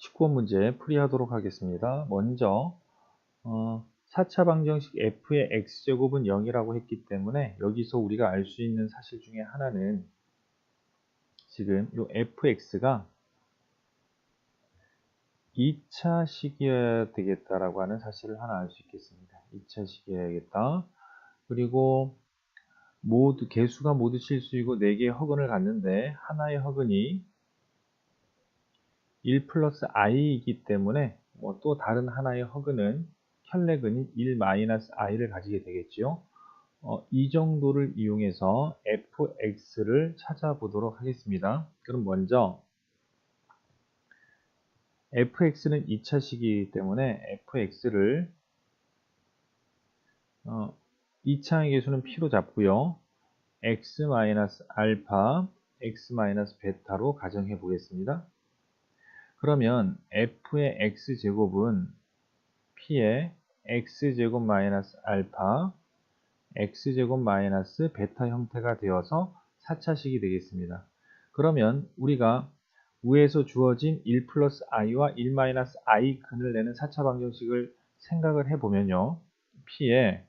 19번 문제 풀이하도록 하겠습니다. 먼저 어, 4차 방정식 f의 x제곱은 0이라고 했기 때문에 여기서 우리가 알 수 있는 사실 중에 하나는 지금 이 fx가 2차 식이어야 되겠다라고 하는 사실을 하나 알 수 있겠습니다. 2차 식이어야겠다. 그리고 모두 개수가 모두 실수이고 4개의 허근을 갖는데 하나의 허근이 1 플러스 i이기 때문에 뭐 또 다른 하나의 허근은 혈내근인 1 마이너스 i를 가지게 되겠지요. 어, 이 정도를 이용해서 fx를 찾아보도록 하겠습니다. 그럼 먼저 fx는 2차식이기 때문에 fx를 어, 2차의 개수는 p로 잡고요. x 마이너스 알파, x 마이너스 베타로 가정해 보겠습니다. 그러면 f의 x제곱은 p의 x제곱 마이너스 알파 x제곱 마이너스 베타 형태가 되어서 4차식이 되겠습니다. 그러면 우리가 위에서 주어진 1 플러스 i와 1 마이너스 i 근을 내는 4차 방정식을 생각을 해보면요. p에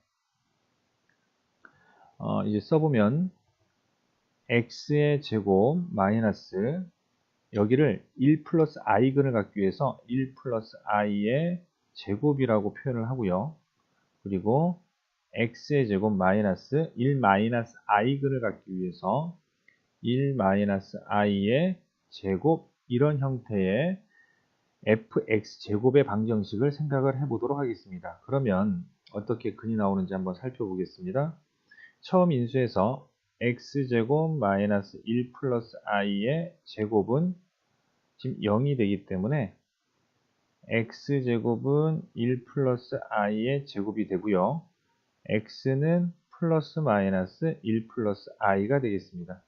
어, 이제 써보면 x의 제곱 마이너스 여기를 1 플러스 i근을 갖기 위해서 1 플러스 i의 제곱이라고 표현을 하고요. 그리고 x의 제곱 마이너스 1 마이너스 i근을 갖기 위해서 1 마이너스 i의 제곱 이런 형태의 fx 제곱의 방정식을 생각을 해보도록 하겠습니다. 그러면 어떻게 근이 나오는지 한번 살펴보겠습니다. 처음 인수에서 x제곱 마이너스 1 플러스 i의 제곱은 지금 0이 되기 때문에 x제곱은 1 플러스 i의 제곱이 되고요. x는 플러스 마이너스 1 플러스 i가 되겠습니다.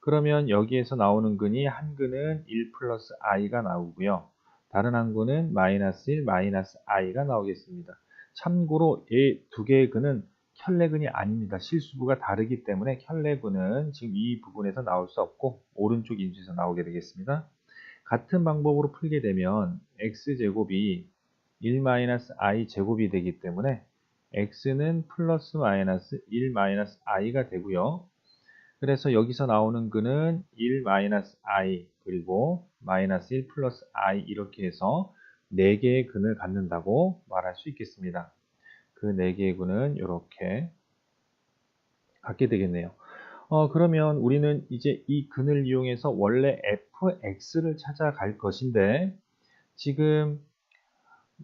그러면 여기에서 나오는 근이 한 근은 1 플러스 i가 나오고요. 다른 한 근은 마이너스 1 마이너스 i가 나오겠습니다. 참고로 이 두 개의 근은 혈내근이 아닙니다. 실수부가 다르기 때문에 혈내근은 지금 이 부분에서 나올 수 없고 오른쪽 인수에서 나오게 되겠습니다. 같은 방법으로 풀게 되면 x제곱이 1-i 제곱이 되기 때문에 x는 플러스 마이너스 1 마이너스 i가 되고요. 그래서 여기서 나오는 근은 1 마이너스 i 그리고 마이너스 1 플러스 i 이렇게 해서 4개의 근을 갖는다고 말할 수 있겠습니다. 그 4개의 근은 이렇게 갖게 되겠네요. 어, 그러면 우리는 이제 이 근을 이용해서 원래 fx를 찾아갈 것인데 지금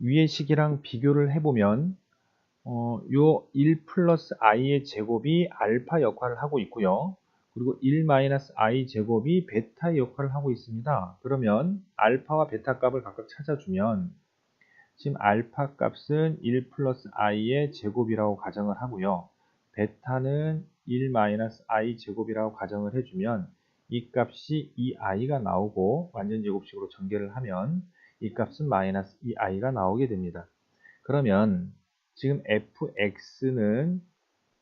위의 식이랑 비교를 해보면 어, 요1 플러스 i의 제곱이 알파 역할을 하고 있고요. 그리고 1 마이너스 i 제곱이 베타 역할을 하고 있습니다. 그러면 알파와 베타 값을 각각 찾아주면 지금 알파 값은 1 플러스 i의 제곱이라고 가정을 하고요. 베타는 1 마이너스 i 제곱이라고 가정을 해주면 이 값이 2i가 나오고 완전 제곱식으로 전개를 하면 이 값은 마이너스 2i가 나오게 됩니다. 그러면 지금 fx는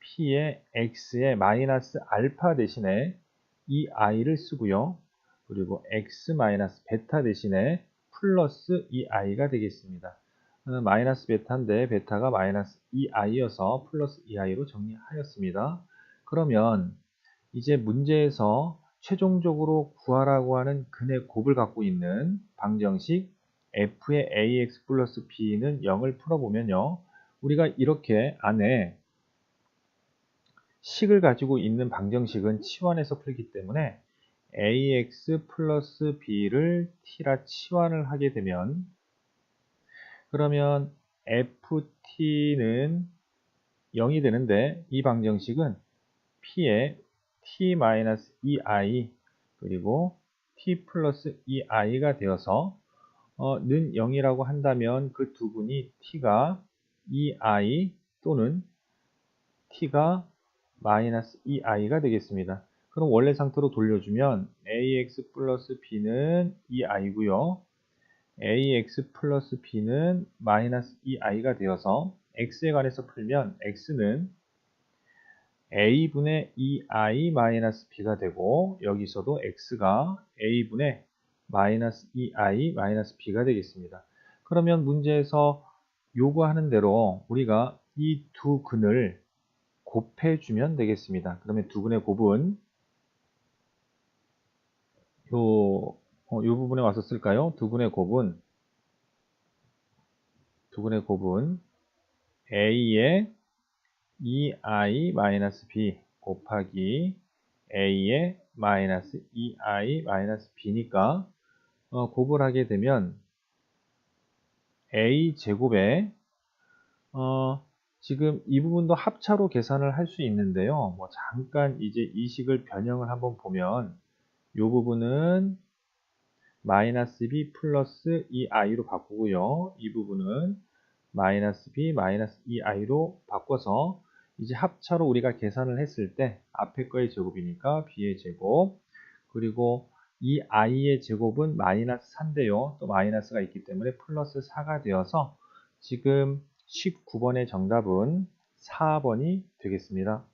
p의 x의 마이너스 알파 대신에 2i를 쓰고요. 그리고 x 마이너스 베타 대신에 플러스 2i가 되겠습니다. 마이너스 베타인데 베타가 마이너스 2i여서 플러스 2i로 정리하였습니다. 그러면 이제 문제에서 최종적으로 구하라고 하는 근의 곱을 갖고 있는 방정식 f의 ax 플러스 b는 0을 풀어보면요. 우리가 이렇게 안에 식을 가지고 있는 방정식은 치환해서 풀기 때문에 ax 플러스 b를 t라 치환을 하게 되면 그러면 ft는 0이 되는데 이 방정식은 p에 t-2i 그리고 t 플러스 2i가 되어서 어, 는 0이라고 한다면 그 두 분이 t가 2i 또는 t가 마이너스 2i가 되겠습니다. 그럼 원래 상태로 돌려주면 ax 플러스 b는 2i고요. Ax 플러스 b는 마이너스 2i가 되어서 x에 관해서 풀면 x는 a분의 2i 마이너스 b가 되고 여기서도 x가 a분의 마이너스 2i 마이너스 b가 되겠습니다. 그러면 문제에서 요구하는 대로 우리가 이 두 근을 곱해주면 되겠습니다. 그러면 두 근의 곱은 요, 어, 요 부분에 왔었을까요? 두 근의 곱은 두 근의 곱은 a의 2i-b 곱하기 a의 마이너스 2i-b니까 어, 곱을 하게 되면 a 제곱에 어, 지금 이 부분도 합차로 계산을 할 수 있는데요. 뭐 잠깐 이제 이 식을 변형을 한번 보면 이 부분은 마이너스 b 플러스 2i로 바꾸고요. 이 부분은 마이너스 b 마이너스 2i로 바꿔서 이제 합차로 우리가 계산을 했을 때 앞에 거의 제곱이니까 b의 제곱 그리고 이 i의 제곱은 마이너스 4인데요. 또 마이너스가 있기 때문에 플러스 4가 되어서 지금 19번의 정답은 4번이 되겠습니다.